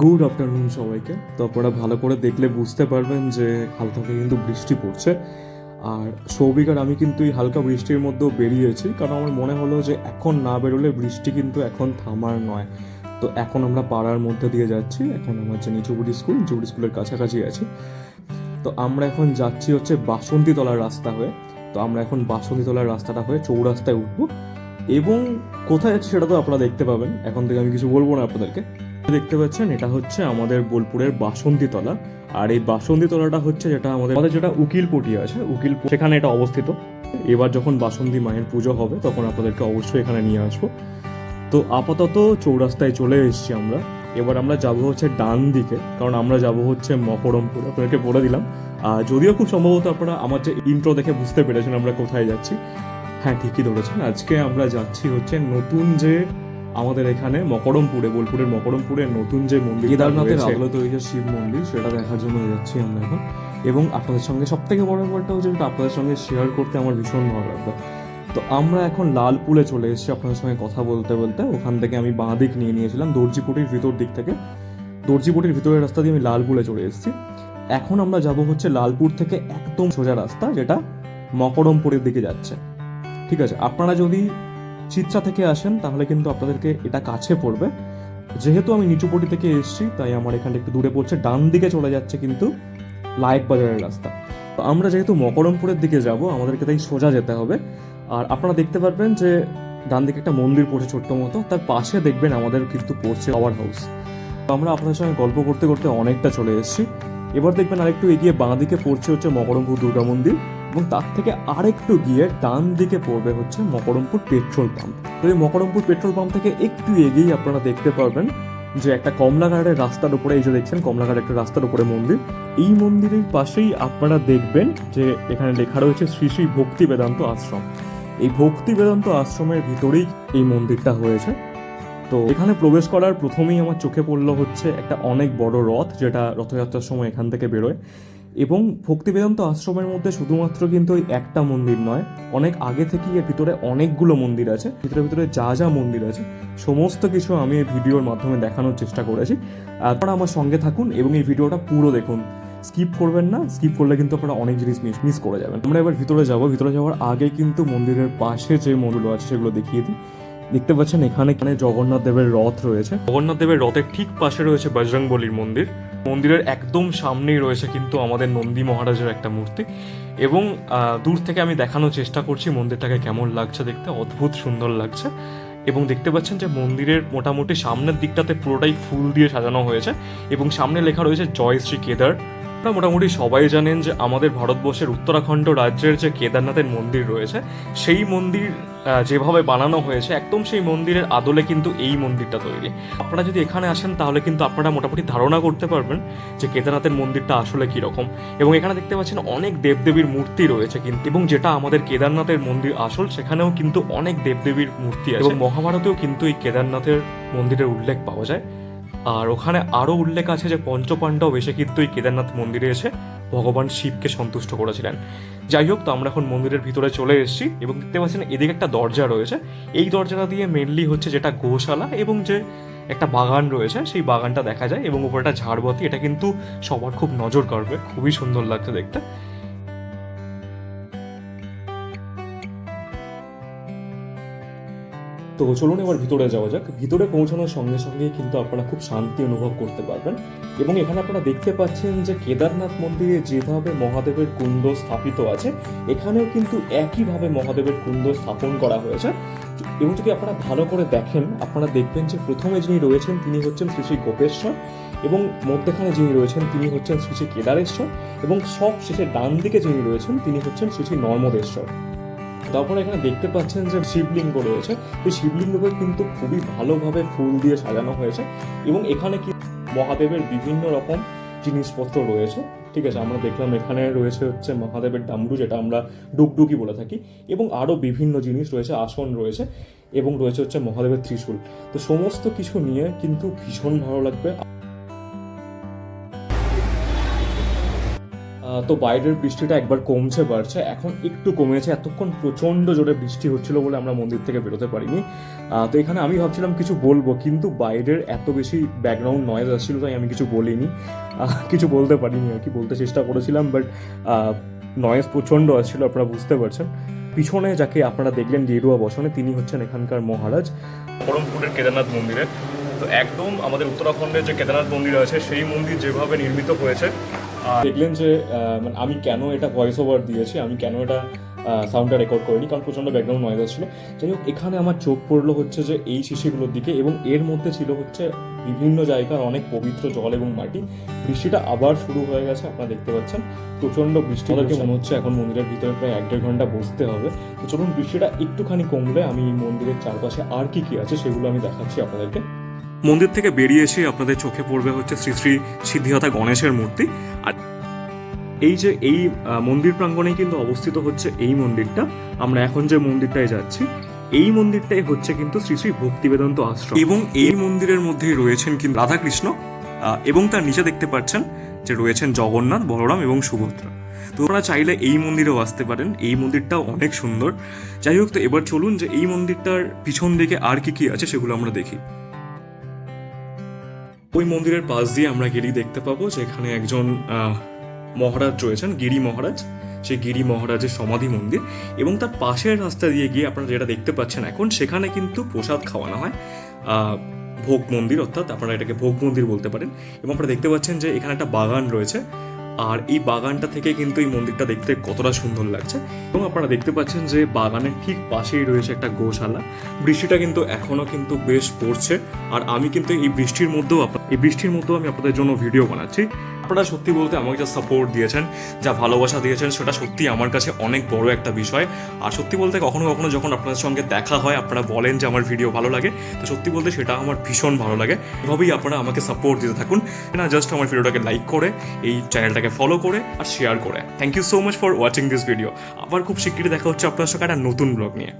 Good afternoon সবাইকে। তো আপনারা ভালো করে দেখলে বুঝতে পারবেন যে হালকা হালকা কিন্তু বৃষ্টি পড়ছে। আর সৌভিক আর আমি কিন্তু এই হালকা বৃষ্টির মধ্যেও বেরিয়েছি, কারণ আমার মনে হলো যে এখন না বেরোলে বৃষ্টি কিন্তু এখন থামার নয়। তো এখন আমরা পাড়ার মধ্যে দিয়ে যাচ্ছি, এখন আমার যে নিচুবুড়ি স্কুল নিচুগুড়ি স্কুলের কাছাকাছি আছি। তো আমরা এখন যাচ্ছি হচ্ছে বাসন্তীতলার রাস্তা হয়ে। তো আমরা এখন বাসন্তীতলার রাস্তাটা হয়ে চৌরাস্তায় উঠবো। এবং কোথায় যাচ্ছি সেটা তো আপনারা দেখতে পাবেন। এখন থেকে আমি কিছু বলব না আপনাদেরকে। দেখতে পাচ্ছেন, এটা হচ্ছে আমাদের বোলপুরের বাসন্তীতলা। আর এই বাসন্তীতলাটা হচ্ছে যেটা আমাদের আমাদের যেটা উকিলপটি আছে উকিল সেখানে এটা অবস্থিত। এবার যখন বাসন্তী মায়ের পুজো হবে, তখন আপনাদেরকে অবশ্যই এখানে নিয়ে আসব। তো আপাতত চৌরাস্তায় চলে এসেছি আমরা। এবার আমরা যাব হচ্ছে ডান দিকে, কারণ আমরা যাব হচ্ছে মকরমপুর। আপনাদেরকে বলে দিলাম। আর যদিও খুব সম্ভবত আপনারা আমার যে ইন্ট্রো দেখে বুঝতে পেরেছেন আমরা কোথায় যাচ্ছি। হ্যাঁ ঠিকই ধরেছেন। আজকে আমরা যাচ্ছি হচ্ছে নতুন যে আমাদের এখানে মকরমপুরে বোলপুরের মকরমপুরে নতুন যে মন্দির কেদারনাথের আদলে তৈরি যে শিব মন্দির সেটা দেখার জন্য যাচ্ছি আমরা এখন। এবং আপনাদের সঙ্গে সব থেকে বড় ব্যাপারটা হচ্ছে যেটা আপনাদের সঙ্গে শেয়ার করতে আমার ভীষণ ভালো লাগতো তো আমরা এখন লালপুলে চলে এসেছি আপনাদের সঙ্গে কথা বলতে বলতে। ওখান থেকে আমি বাঁ দিক নিয়ে নিয়েছিলাম দর্জিপুটির ভিতর দিক থেকে। দর্জিপুটির ভিতরের রাস্তা দিয়ে আমি লালপুরে চলে এসেছি। এখন আমরা যাব হচ্ছে লালপুর থেকে একদম সোজা রাস্তা যেটা মকরমপুরের দিকে যাচ্ছে। ঠিক আছে আপনারা যদি চিত্রা থেকে আসেন, তাহলে কিন্তু আপনাদেরকে এটা কাছে পড়বে। যেহেতু আমি নিচুপটি থেকে এসেছি, তাই আমার এখানটা একটু দূরে পড়ছে ডান দিকে চলে যাচ্ছে কিন্তু লাইক বাজারের রাস্তা। তো আমরা যেহেতু মকরমপুরের দিকে যাব, আমাদেরকে তাই সোজা যেতে হবে। আর আপনারা দেখতে পারবেন যে ডান দিকে একটা মন্দির পড়ছে ছোট্ট মতো, তার পাশে দেখবেন আমাদের কিন্তু পড়ছে পাওয়ার হাউস তো আমরা আপনাদের সঙ্গে গল্প করতে করতে অনেকটা চলে এসেছি। এবার দেখবেন আরেকটু এগিয়ে বাঁ দিকে পড়ছে হচ্ছে মকরমপুর দুর্গা মন্দির। এবং তার থেকে আরেকটু গিয়ে ডান দিকে পড়বে হচ্ছে মকরমপুর পেট্রোল পাম্প। তো এই মকরমপুর পেট্রোল পাম্প থেকে একটু এগিয়েই আপনারা দেখতে পারবেন যে একটা কমলাঘাটের রাস্তার উপরে এই যে দেখছেন, কমলাঘাট একটা রাস্তার উপরে মন্দির। এই মন্দিরের পাশেই আপনারা দেখবেন যে এখানে লেখা রয়েছে শ্রী শ্রী ভক্তি বেদান্ত আশ্রম। এই ভক্তি বেদান্ত আশ্রমের ভিতরেই এই মন্দিরটা হয়েছে। তো এখানে প্রবেশ করার প্রথমেই আমার চোখে পড়ল হচ্ছে একটা অনেক বড় রথ যেটা রথযাত্রার সময় এখান থেকে বেরোয়। এবং ভক্তি বেদান্ত আশ্রমের মধ্যে শুধুমাত্র কিন্তু ওই একটা মন্দির নয়, অনেক আগে থেকেই এর ভিতরে অনেকগুলো মন্দির আছে, ভিতরে ভিতরে যা যা মন্দির আছে, সমস্ত কিছু আমি এই ভিডিওর মাধ্যমে দেখানোর চেষ্টা করেছি। আপনারা আমার সঙ্গে থাকুন এবং এই ভিডিওটা পুরো দেখুন। স্কিপ করবেন না, স্কিপ করলে কিন্তু আপনারা অনেক জিনিস মিস মিস করে যাবেন। আমরা এবার ভিতরে যাব, ভিতরে যাওয়ার আগে কিন্তু মন্দিরের পাশে যে মন্দিরগুলো আছে সেগুলো দেখিয়ে দিই। দেখতে পাচ্ছেন এখানে এখানে জগন্নাথ দেবের রথ রয়েছে। জগন্নাথ দেবের রথের ঠিক পাশে রয়েছে বজরংবলির মন্দির। মন্দিরের একদম সামনেই রয়েছে কিন্তু আমাদের নন্দী মহারাজের একটা মূর্তি এবং দূর থেকে আমি দেখানোর চেষ্টা করছি মন্দিরটাকে কেমন লাগছে দেখতে, অদ্ভুত সুন্দর লাগছে এবং দেখতে পাচ্ছেন যে মন্দিরের মোটামুটি সামনের দিকটাতে পুরোটাই ফুল দিয়ে সাজানো হয়েছে এবং সামনে লেখা রয়েছে জয় শ্রী কেদার। আপনারা মোটামুটি সবাই জানেন যে আমাদের ভারতবর্ষের উত্তরাখণ্ড রাজ্যের যে কেদারনাথের মন্দির রয়েছে, সেই মন্দির যেভাবে বানানো হয়েছে, একদম সেই মন্দিরের আদলে কিন্তু এই মন্দিরটা তৈরি। আপনারা যদি এখানে আসেন, তাহলে কিন্তু আপনারা মোটামুটি ধারণা করতে পারবেন যে কেদারনাথের মন্দিরটা আসলে কীরকম। এবং এখানে দেখতে পাচ্ছেন অনেক দেবদেবীর মূর্তি রয়েছে কিন্তু, এবং যেটা আমাদের কেদারনাথের মন্দির আসল, সেখানেও কিন্তু অনেক দেবদেবীর মূর্তি আছে। এবং মহাভারতেও কিন্তু এই কেদারনাথের মন্দিরের উল্লেখ পাওয়া যায়। আর ওখানে আরও উল্লেখ আছে যে পঞ্চপাণ্ডব এসে কিন্তু এই কেদারনাথ মন্দিরে এসে ভগবান শিবকে সন্তুষ্ট করেছিলেন। যাই হোক, তো আমরা এখন মন্দিরের ভিতরে চলে এসেছি এবং দেখতে পাচ্ছেন এদিকে একটা দরজা রয়েছে। এই দরজাটা দিয়ে মেনলি হচ্ছে যেটা গোশালা এবং যে একটা বাগান রয়েছে, সেই বাগানটা দেখা যায় এবং উপরে একটা ঝাড়বাতি, এটা কিন্তু সবার খুব নজর কাড়বে। খুবই সুন্দর লাগছে দেখতে। তো চলুন এবার ভিতরে যাওয়া যাক। ভিতরে পৌঁছানোর সঙ্গে সঙ্গে কিন্তু আপনারা খুব শান্তি অনুভব করতে পারবেন। এবং এখানে আপনারা দেখতে পাচ্ছেন যে কেদারনাথ মন্দিরে যেভাবে মহাদেবের কুণ্ড স্থাপিত আছে, এখানেও কিন্তু একইভাবে মহাদেবের কুণ্ড স্থাপন করা হয়েছে। এবং যদি আপনারা ভালো করে দেখেন, আপনারা দেখবেন যে প্রথমে যিনি রয়েছেন তিনি হচ্ছেন শ্রী শ্রী গোপেশ্বর এবং মধ্যখানে যিনি রয়েছেন তিনি হচ্ছেন শ্রী শ্রী কেদারেশ্বর এবং সব শেষে ডান দিকে যিনি রয়েছেন তিনি হচ্ছেন শ্রী শ্রী নর্মদেশ্বর। তারপরে এখানে দেখতে পাচ্ছেন যে শিবলিঙ্গ রয়েছে। এই শিবলিঙ্গকে কিন্তু খুবই ভালোভাবে ফুল দিয়ে সাজানো হয়েছে এবং এখানে কি মহাদেবের বিভিন্ন রকম জিনিসপত্র রয়েছে। ঠিক আছে, আমরা দেখলাম এখানে রয়েছে হচ্ছে মহাদেবের ডামরু যেটা আমরা ডুগডুগি বলে থাকি, এবং আরও বিভিন্ন জিনিস রয়েছে, আসন রয়েছে, এবং রয়েছে হচ্ছে মহাদেবের ত্রিশূল। তো সমস্ত কিছু নিয়ে কিন্তু ভীষণ ভালো লাগবে। তো বাইরের বৃষ্টিটা একবার কমছে, বাড়ছে, এখন একটু কমেছে, এতক্ষণ প্রচণ্ড জোরে বৃষ্টি হচ্ছিল বলে আমরা মন্দির থেকে বেরোতে পারিনি। তো এখানে আমি ভাবছিলাম কিছু বলব, কিন্তু বাইরের এত বেশি ব্যাকগ্রাউন্ড নয়েজ আসছিল, তাই আমি কিছু বলিনি। কিছু বলতে পারিনি আর কি, বলতে চেষ্টা করেছিলাম বাট নয়েজ প্রচণ্ড আসছিল, আপনারা বুঝতে পারছেন। পিছনে যাকে আপনারা দেখলেন, গেরুয়া বসনে, তিনি হচ্ছেন এখানকার মহারাজ বহরমপুরের কেদারনাথ মন্দিরে। তো একদম আমাদের উত্তরাখণ্ডের যে কেদারনাথ মন্দির আছে, সেই মন্দির যেভাবে নির্মিত হয়েছে দেখলেন যে মানে আমি কেন এটা ভয়েস ওভার দিয়েছি আমি কেন এটা সাউন্ডটা রেকর্ড করিনি কারণ প্রচণ্ড ব্যাকগ্রাউন্ড নয়েজ ছিল যাই হোক এখানে আমার চোখ পড়ল হচ্ছে যে এই শিশিগুলোর দিকে এবং এর মধ্যে ছিল হচ্ছে বিভিন্ন জায়গার অনেক পবিত্র জল এবং মাটি। বৃষ্টিটা আবার শুরু হয়ে গেছে আপনারা দেখতে পাচ্ছেন। প্রচণ্ড বৃষ্টি আমাদেরকে মনে হচ্ছে এখন মন্দিরের ভিতরে প্রায় এক দেড় ঘণ্টা বসতে হবে? তো চলুন বৃষ্টিটা একটুখানি কমলে আমি মন্দিরের চারপাশে আর কি কি আছে সেগুলো আমি দেখাচ্ছি আপনাদেরকে। মন্দির থেকে বেরিয়ে এসে আপনাদের চোখে পড়বে হচ্ছে শ্রী শ্রী সিদ্ধিদাতা গণেশের মূর্তি। আর এই যে এই মন্দির প্রাঙ্গণেই কিন্তু অবস্থিত হচ্ছে এই মন্দিরটা। আমরা এখন যে মন্দিরটায় যাচ্ছি, এই মন্দিরটাই হচ্ছে কিন্তু শ্রী শ্রী ভক্তিবেদান্ত আশ্রম। এবং এই মন্দিরের মধ্যেই রয়েছেন কিন্তু রাধাকৃষ্ণ এবং তার নিচে দেখতে পাচ্ছেন যে রয়েছেন জগন্নাথ, বলরাম এবং সুভদ্রা। তো আপনারা চাইলে এই মন্দিরেও আসতে পারেন। এই মন্দিরটাও অনেক সুন্দর। যাই হোক, তো এবার চলুন যে এই মন্দিরটার পিছন দিকে আর কি কি আছে সেগুলো আমরা দেখি। ওই মন্দিরের পাশ দিয়ে আমরা গেলেই দেখতে পাবো যেখানে একজন মহারাজ রয়েছেন, গিরি মহারাজ। সেই গিরি মহারাজের সমাধি মন্দির এবং তার পাশের রাস্তা দিয়ে গিয়ে আপনারা যেটা দেখতে পাচ্ছেন এখন, সেখানে কিন্তু প্রসাদ খাওয়ানো হয়। ভোগ মন্দির অর্থাৎ আপনারা এটাকে ভোগ মন্দির বলতে পারেন। এবং আপনারা দেখতে পাচ্ছেন যে এখানে একটা বাগান রয়েছে। আর এই বাগানটা থেকে কিন্তু এই মন্দিরটা দেখতে কতটা সুন্দর লাগছে। এবং আপনারা দেখতে পাচ্ছেন যে বাগানের ঠিক পাশেই রয়েছে একটা গোশালা। বৃষ্টিটা কিন্তু এখনও কিন্তু বেশ পড়ছে। আর আমি কিন্তু এই বৃষ্টির মধ্যেও এই বৃষ্টির মধ্যেও আমি আপনাদের জন্য ভিডিও বানাচ্ছি। আপনারা সত্যি বলতে আমাকে যা সাপোর্ট দিয়েছেন, যা ভালোবাসা দিয়েছেন, সেটা সত্যি আমার কাছে অনেক বড় একটা বিষয়। আর সত্যি বলতে কখনো কখনো যখন আপনাদের সঙ্গে দেখা হয়, আপনারা বলেন যে আমার ভিডিও ভালো লাগে, তো সত্যি বলতে সেটা আমার ভীষণ ভালো লাগে। এভাবেই আপনারা আমাকে সাপোর্ট দিতে থাকুন। না জাস্ট আমার ভিডিওটাকে লাইক করে, এই চ্যানেলটাকে ফলো করে আর শেয়ার করে। Thank you so much for watching this video আবার খুব শিগগিরই দেখা হচ্ছে আপনার সঙ্গে একটা নতুন ব্লগ নিয়ে।